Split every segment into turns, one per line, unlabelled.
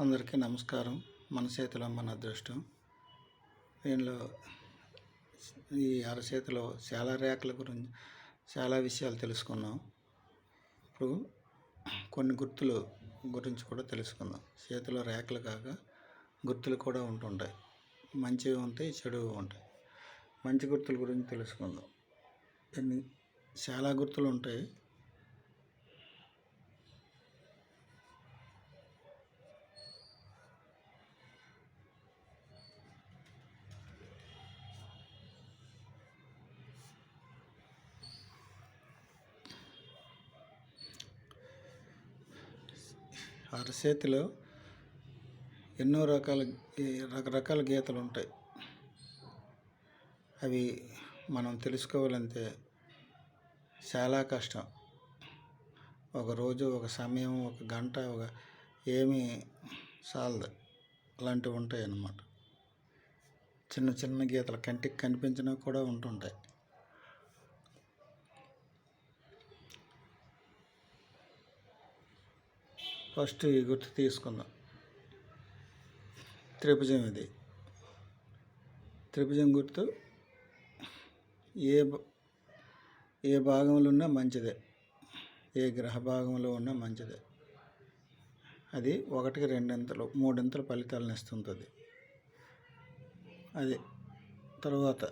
అందరికీ నమస్కారం. మన చేతిలో మన అదృష్టం. దీనిలో ఈ అరచేతిలో చాలా రేఖల గురించి చాలా విషయాలు తెలుసుకున్నాం. ఇప్పుడు కొన్ని గుర్తులు గురించి కూడా తెలుసుకుందాం. చేతిలో రేఖలు కాక గుర్తులు కూడా ఉంటుంటాయి. మంచివి ఉంటాయి చెడువి ఉంటాయి. మంచి గుర్తుల గురించి తెలుసుకుందాం. ఎన్ని చాలా గుర్తులు ఉంటాయి. అరచేతిలో ఎన్నో రకాల రకరకాల గీతలు ఉంటాయి. అవి మనం తెలుసుకోవాలంటే చాలా కష్టం. ఒక రోజు ఒక సమయం ఒక గంట ఒక ఏమీ చాలదు. అలాంటివి ఉంటాయి అన్నమాట చిన్న చిన్న గీతలు కంటికి కనిపించినవి కూడా ఉంటుంటాయి. ఫస్ట్ ఈ గుర్తు తీసుకుందాం. త్రిభుజం ఇది. త్రిభుజం గుర్తు ఏ ఏ భాగంలో ఉన్నా మంచిదే. ఏ గ్రహ భాగంలో ఉన్నా మంచిదే. అది ఒకటికి రెండింతలు మూడింతల ఫలితాలను ఇస్తుంటుంది. అది తర్వాత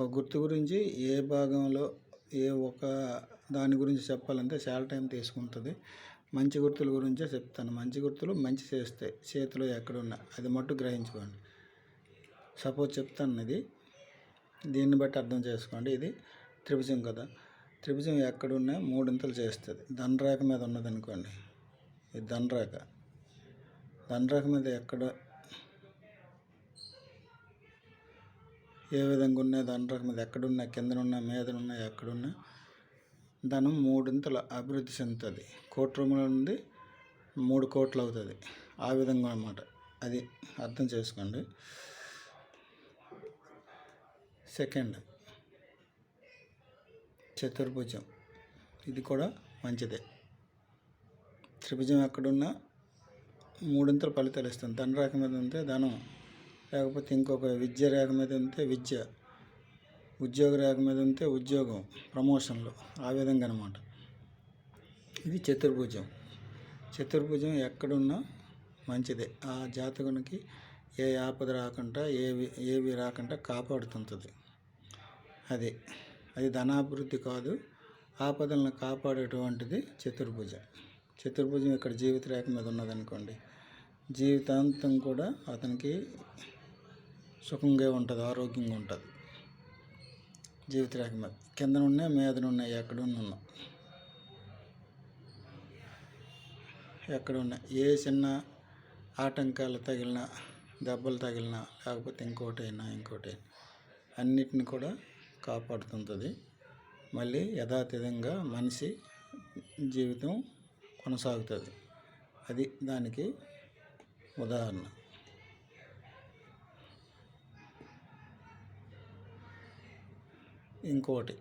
ఒక గుర్తు గురించి ఏ భాగంలో ఏ ఒక దాని గురించి చెప్పాలంటే చాలా టైం తీసుకుంటుంది. మంచి గుర్తుల గురించే చెప్తాను. మంచి గుర్తులు మంచి చేస్తాయి చేతిలో ఎక్కడున్నా అది మట్టు గ్రహించుకోండి. సపోజ్ చెప్తాను ఇది. దీన్ని బట్టి అర్థం చేసుకోండి. ఇది త్రిభుజం కదా. త్రిభుజం ఎక్కడున్నా మూడింతలు చేస్తుంది. ధనరేఖ మీద ఉన్నదనుకోండి. ఇది ధనరేఖ ధనరేఖ మీద ఎక్కడ ఏ విధంగా ఉన్నాయి ధనరేఖ మీద ఎక్కడున్నా కిందనున్నా మీదనున్నా ఎక్కడున్నా ధనం మూడింతల అభివృద్ధి చెందుతుంది. కోటి రూపాయల నుండి మూడు కోట్లు అవుతుంది. ఆ విధంగా అన్నమాట. అది అర్థం చేసుకోండి. సెకండ్ చతుర్భుజం. ఇది కూడా మంచిదే. త్రిభుజం ఎక్కడున్నా మూడింతల ఫలితాలు ఇస్తుంది. ధన రేఖ మీద ఉంటే ధనం లేకపోతే ఇంకొక విద్య రేఖ మీద ఉంటే విద్య. ఉద్యోగ రేఖ మీద ఉంటే ఉద్యోగం ప్రమోషన్లు ఆ విధంగా అనమాట ఇది చతుర్భుజం. చతుర్భుజం ఎక్కడున్నా మంచిదే. ఆ జాతకునికి ఏ ఆపద రాకుండా ఏవి ఏవి రాకుండా కాపాడుతుంటుంది. అది అది ధనాభివృద్ధి కాదు ఆపదలను కాపాడేటువంటిది చతుర్భుజం. చతుర్భుజం ఇక్కడ జీవిత రేఖ మీద ఉన్నదనుకోండి జీవితాంతం కూడా అతనికి సుఖంగా ఉంటుంది ఆరోగ్యంగా ఉంటుంది. జీవిత రేఖ మీద. కింద ఉన్నాయి మీద ఉన్నాయి ఎక్కడ ఉన్నా ఎక్కడ ఉన్నాయి ఏ చిన్న ఆటంకాలు తగిలినా దెబ్బలు తగిలినా లేకపోతే ఇంకోటి అయినా ఇంకోటి అన్నిటిని కూడా కాపాడుతుంటుంది. మళ్ళీ యథాతథంగా మనిషి జీవితం కొనసాగుతుంది. అది దానికి ఉదాహరణ. ఇంకోటి.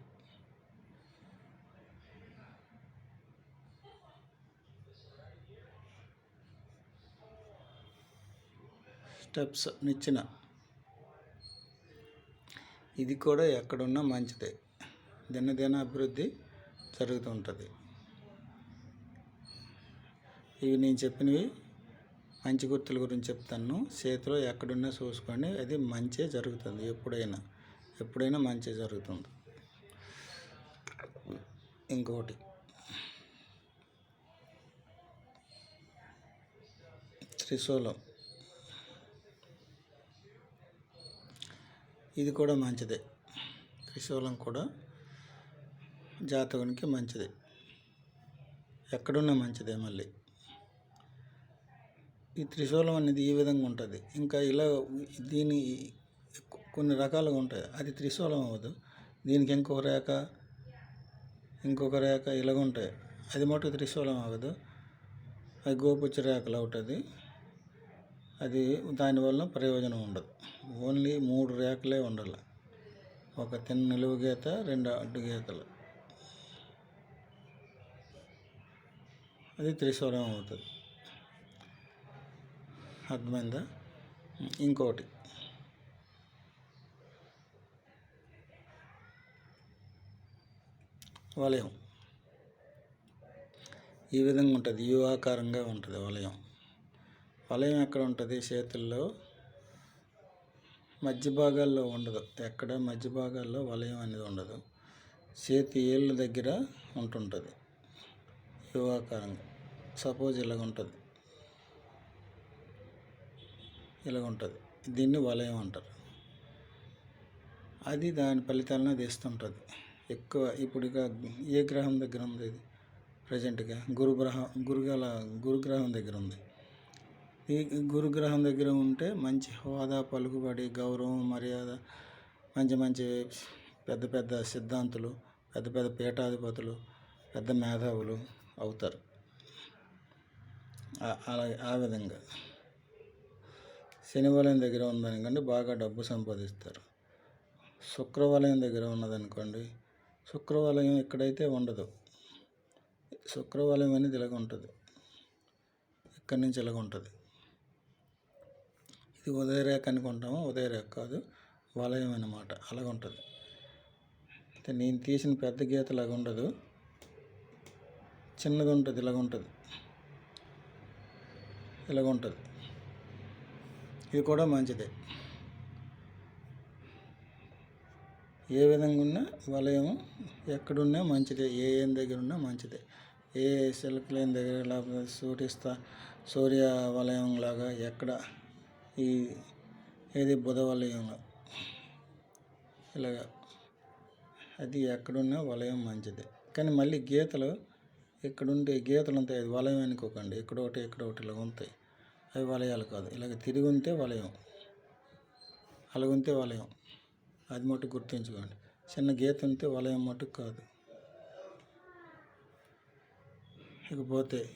స్టెప్స్ నిచ్చిన. ఇది కూడా ఎక్కడున్నా మంచిదే. దినదిన అభివృద్ధి జరుగుతుంటుంది. ఇవి నేను చెప్పినవి మంచి గుర్తుల గురించి చెప్తాను. చేతిలో ఎక్కడున్నా చూసుకొని అది మంచి జరుగుతుంది ఎప్పుడైనా. ఎప్పుడైనా మంచి జరుగుతుంది. ఇంకొకటి త్రిశూలం. ఇది కూడా మంచిదే. త్రిశూలం కూడా జాతకునికి మంచిదే. ఎక్కడున్నా మంచిదే మళ్ళీ. ఈ త్రిశూలం అనేది ఈ విధంగా ఉంటుంది. ఇంకా ఇలా దీని కొన్ని రకాలుగా ఉంటాయి. అది త్రిశూలం అవ్వదు. దీనికి ఇంకొక రేఖ ఇంకొక రేఖ ఇలాగ ఉంటాయి. అది మటుకు త్రిశూలం అవ్వదు. అది గోపుచ్చ రేఖలు అవుతుంది అది. దానివల్ల ప్రయోజనం ఉండదు. ఓన్లీ మూడు రేఖలే ఉండాలి. ఒక తిన్న నిలువు గీత రెండు అడ్డు గీతలు. అది త్రిశూలం అవుతుంది. అర్థమైందా? ఇంకోటి వలయం. ఈ విధంగా ఉంటుంది యు ఆకారంగా ఉంటుంది వలయం. వలయం ఎక్కడ ఉంటుంది? చేతుల్లో మధ్య భాగాల్లో ఉండదు. ఎక్కడ? మధ్య భాగాల్లో వలయం అనేది ఉండదు. చేతి ఏళ్ళ దగ్గర ఉంటుంటుంది. యువాకారంగా సపోజ్ ఇలాగ ఉంటుంది. ఇలాగ ఉంటుంది. దీన్ని వలయం అంటారు. అది దాని ఫలితాలను తీస్తుంటుంది ఎక్కువ ఇప్పుడు ఇక ఏ గ్రహం దగ్గర ఉంది ఇది? ప్రజెంట్గా గురుగ్రహం గురుగల గురుగ్రహం దగ్గర ఉంది. ఈ గురుగ్రహం దగ్గర ఉంటే మంచి హోదా పలుకుబడి గౌరవం మర్యాద మంచి మంచి పెద్ద పెద్ద సిద్ధాంతులు పెద్ద పెద్ద పీఠాధిపతులు పెద్ద మేధావులు అవుతారు. అలాగే అలా ఆ విధంగా. శనివలయం దగ్గర ఉందనుకోండి బాగా డబ్బు సంపాదిస్తారు. శుక్రవలయం దగ్గర ఉన్నదనుకోండి శుక్రవాలయం ఎక్కడైతే ఉండదు శుక్రవలయం అనేది ఇలాగ ఉంటుంది. ఇక్కడి నుంచి ఇలాగ ఉంటుంది. ఇది ఉదయరేఖ అనుకుంటాము ఉదయరేఖ కాదు వలయం అన్నమాట. అలాగ ఉంటుంది. అయితే నేను తీసిన పెద్ద గీత ఇలాగ ఉండదు. చిన్నది ఉంటుంది ఇలాగ ఉంటుంది. ఇలాగ ఉంటుంది. ఇది కూడా మంచిదే. ఏ విధంగా ఉన్నా వలయం ఎక్కడున్నా మంచిదే ఏ ఏం దగ్గర ఉన్నా మంచిదే. ఏ సిల్క్ లైన్ దగ్గర లేకపోతే సూర్యస్త సూర్య వలయం లాగా ఎక్కడ? ఈ ఏది బుధ వలయంలో ఇలాగా. అది ఎక్కడున్నా వలయం మంచిదే. కానీ మళ్ళీ గీతలు ఇక్కడుండే గీతలు ఉంటాయి అది వలయం అనుకోకండి. ఇక్కడ ఒకటి ఇక్కడ ఒకటి ఇలా ఉంటాయి. అవి వలయాలు కాదు. ఇలాగ తిరిగి ఉంటే వలయం. అలాగుంటే వలయం. అది మటుకు గుర్తుంచుకోండి. చిన్న గీత ఉంటే వలయం మటుకు కాదు. ఇకపోతే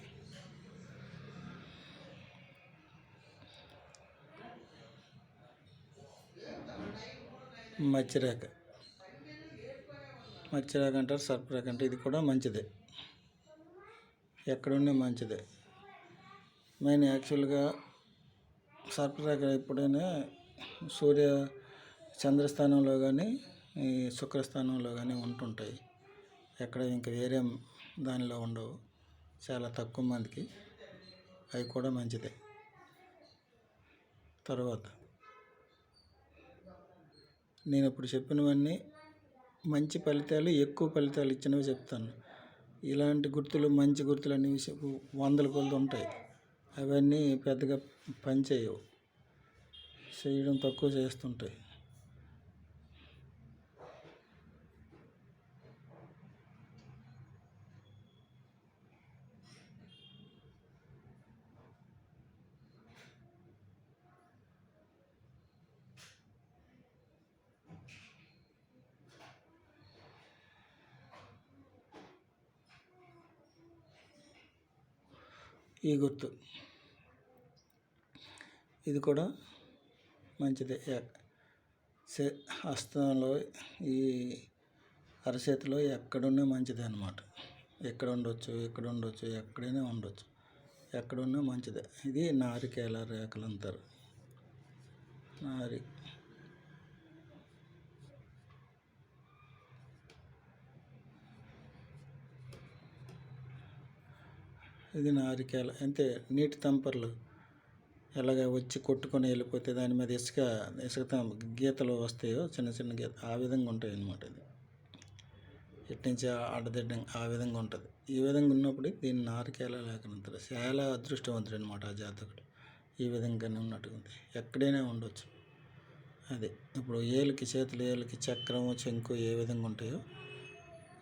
మత్స్యరేఖ. మత్స్యరేఖ అంటారు సర్పరేఖ అంటే ఇది కూడా మంచిదే. ఎక్కడున్నా మంచిదే. మెయిన్ యాక్చువల్గా సర్పరేఖ ఎప్పుడైనా సూర్య చంద్రస్థానంలో కానీ ఈ శుక్రస్థానంలో కానీ ఉంటుంటాయి. ఎక్కడ ఇంకా వేరే దానిలో ఉండవు. చాలా తక్కువ మందికి అవి కూడా మంచిదే. తర్వాత నేను ఇప్పుడు చెప్పినవన్నీ మంచి ఫలితాలు ఎక్కువ ఫలితాలు ఇచ్చినవి చెప్తాను. ఇలాంటి గుర్తులు మంచి గుర్తులు అనేవి చెప్పు వందల కొలది ఉంటాయి. అవన్నీ పెద్దగా పనిచేయవు. చేయడం తక్కువ చేస్తుంటాయి. ఈ గుర్తు. ఇది కూడా మంచిదే. హస్తంలో ఈ అరచేతిలో ఎక్కడున్నా మంచిదే అన్నమాట. ఎక్కడ ఉండొచ్చు ఎక్కడ ఉండొచ్చు ఎక్కడైనా ఉండొచ్చు. ఎక్కడున్నా మంచిదే. ఇది నారికేల రేఖలు అంటారు నారి ఇది నారికేల అంతే నీటి తంపర్లు ఎలాగ వచ్చి కొట్టుకొని వెళ్ళిపోతే దాని మీద ఇసుక ఇసుక తం- గీతలు వస్తాయో చిన్న చిన్న గీత ఆ విధంగా ఉంటాయి అన్నమాట ఇది ఇట్నుంచి అడ్డదిడ్డం ఆ విధంగా ఉంటుంది. ఈ విధంగా ఉన్నప్పుడు దీన్ని నారికేల లేకనంటారు చాలా అదృష్టవంతుడు అనమాట ఆ జాతకుడు. ఈ విధంగానే ఉన్నట్టుగా ఎక్కడైనా ఉండొచ్చు. అది ఇప్పుడు ఏలికి చేతులు ఏలికి చక్రం చెంకు ఏ విధంగా ఉంటాయో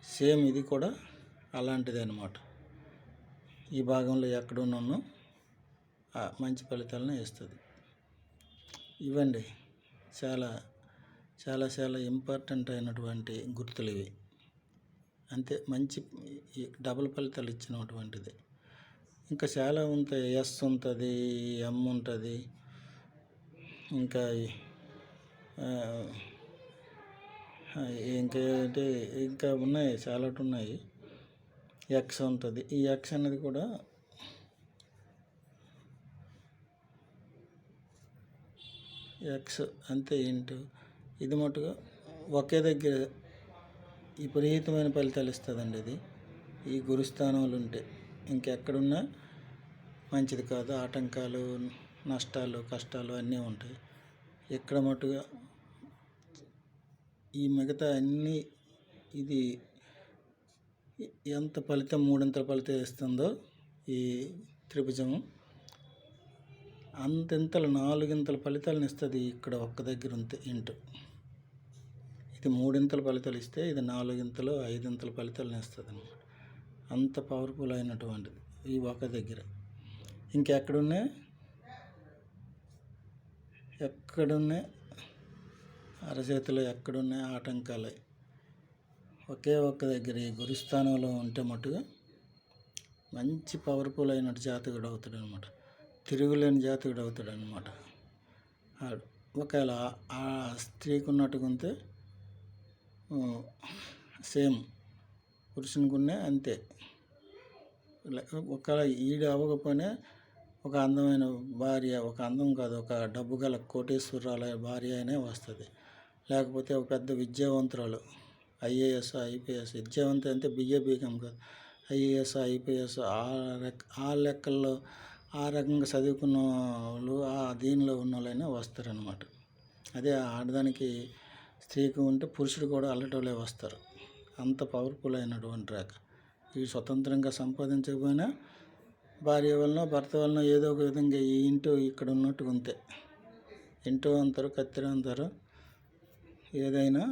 సేమ్ ఇది కూడా అలాంటిదే అనమాట ఈ భాగంలో ఎక్కడున్నానో ఆ మంచి ఫలితాలను ఇస్తుంది. ఇవ్వండి. చాలా చాలా చాలా ఇంపార్టెంట్ అయినటువంటి గుర్తులు ఇవి. అంతే మంచి డబుల్ ఫలితాలు ఇచ్చినటువంటిది. ఇంకా చాలా ఉంటాయి. ఎస్ ఉంటుంది ఎం ఉంటుంది. ఇంకా ఇంకా అంటే ఇంకా ఉన్నాయి చాలా ఉన్నాయి. ఎక్స్ ఉంటుంది. ఈ ఎక్స్ అనేది కూడా ఎక్స్ అంతే ఇంటూ ఇది మటుగా ఒకే దగ్గర విపరీతమైన ఫలితాలు ఇస్తుందండి ఇది. ఈ గురుస్థానాలు ఉంటే ఇంకెక్కడున్నా మంచిది కాదు. ఆటంకాలు నష్టాలు కష్టాలు అన్నీ ఉంటాయి. ఇక్కడ మటుగా ఈ మిగతా అన్నీ ఇది ఎంత ఫలితం మూడింతల ఫలితం ఇస్తుందో ఈ త్రిభుజము. అంతింతలు నాలుగింతల ఫలితాలను ఇస్తుంది ఇక్కడ ఒక్క దగ్గర ఉంటే ఇంటూ. ఇది మూడింతల ఫలితాలు ఇస్తే ఇది నాలుగింతలు ఐదింతల ఫలితాలను ఇస్తుంది అనమాట అంత పవర్ఫుల్ అయినటువంటిది ఈ ఒక దగ్గర. ఇంకెక్కడున్నాయి ఎక్కడున్నాయి అరచేతిలో ఎక్కడున్నాయి ఆటంకాలు. ఒకే ఒక్క దగ్గర ఈ గురుస్థానంలో ఉంటే మటుకు మంచి పవర్ఫుల్ అయినట్టు జాతకుడు అవుతాడు అనమాట తిరుగులేని జాతకుడు అవుతాడు అనమాట ఒకవేళ ఆ- స్త్రీకి ఉన్నట్టుగా ఉంటే సేమ్ పురుషునికి ఉన్న అంతే. ఒకవేళ ఈడు అవ్వకపోయినా ఒక అందమైన భార్య ఒక అందం కాదు ఒక డబ్బు గల కోటేశ్వరాల భార్య అయినా వస్తుంది. లేకపోతే ఒక పెద్ద విద్యావంతురాలు. ఐఏఎస్ ఐపీఎస్ విద్యావంతి అంటే బిఏ బీకామ్ కాదు. ఐఏఎస్ ఐపీఎస్ ఆ లెక్క ఆ లెక్కల్లో ఆ రకంగా చదువుకున్న వాళ్ళు ఆ దీనిలో ఉన్న వాళ్ళైనా వస్తారనమాట అదే ఆడదానికి స్త్రీకి ఉంటే పురుషుడు కూడా అల్లటోళ్ళే వస్తారు. అంత పవర్ఫుల్ అయినటువంటి రేఖ ఇవి స్వతంత్రంగా సంపాదించకపోయినా భార్య వలన భర్త వలన ఏదో ఒక విధంగా ఈ ఇంటూ ఇక్కడ ఉన్నట్టుగా ఉంటే ఇంటూ అంటారు కత్తిర అంటారు ఏదైనా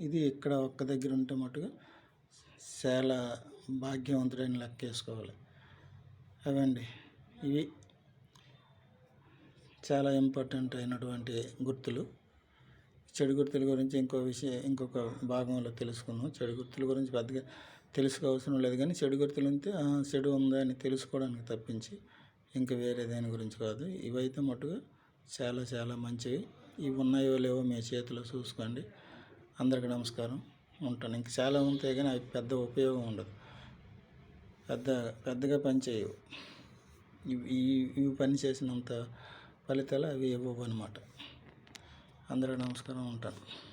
ఇది ఇక్కడ ఒక్క దగ్గర ఉంటే మటుగా చాలా భాగ్యవంతుడైన లెక్క వేసుకోవాలి. అవండి. ఇవి చాలా ఇంపార్టెంట్ అయినటువంటి గుర్తులు. చెడు గుర్తుల గురించి ఇంకో విషయం ఇంకొక భాగంలో తెలుసుకుందాం. చెడు గుర్తుల గురించి పెద్దగా తెలుసుకోవాల్సిన లేదు కానీ చెడు గుర్తులు ఉంటే చెడు ఉందా అని తెలుసుకోవడానికి తప్పించి ఇంకా వేరే దాని గురించి కాదు. ఇవైతే మటుగా చాలా చాలా మంచివి. ఇవి ఉన్నాయో లేవో మీ చేతిలో చూసుకోండి. అందరికీ నమస్కారం. ఉంటాను. ఇంక చాలా ఉంటాయి కానీ అవి పెద్ద ఉపయోగం ఉండదు. పెద్ద పెద్దగా పనిచేయవు ఇవి ఇవి పని చేసినంత ఫలితాలు అవి ఇవ్వవు అనమాట అందరికీ నమస్కారం. ఉంటాను.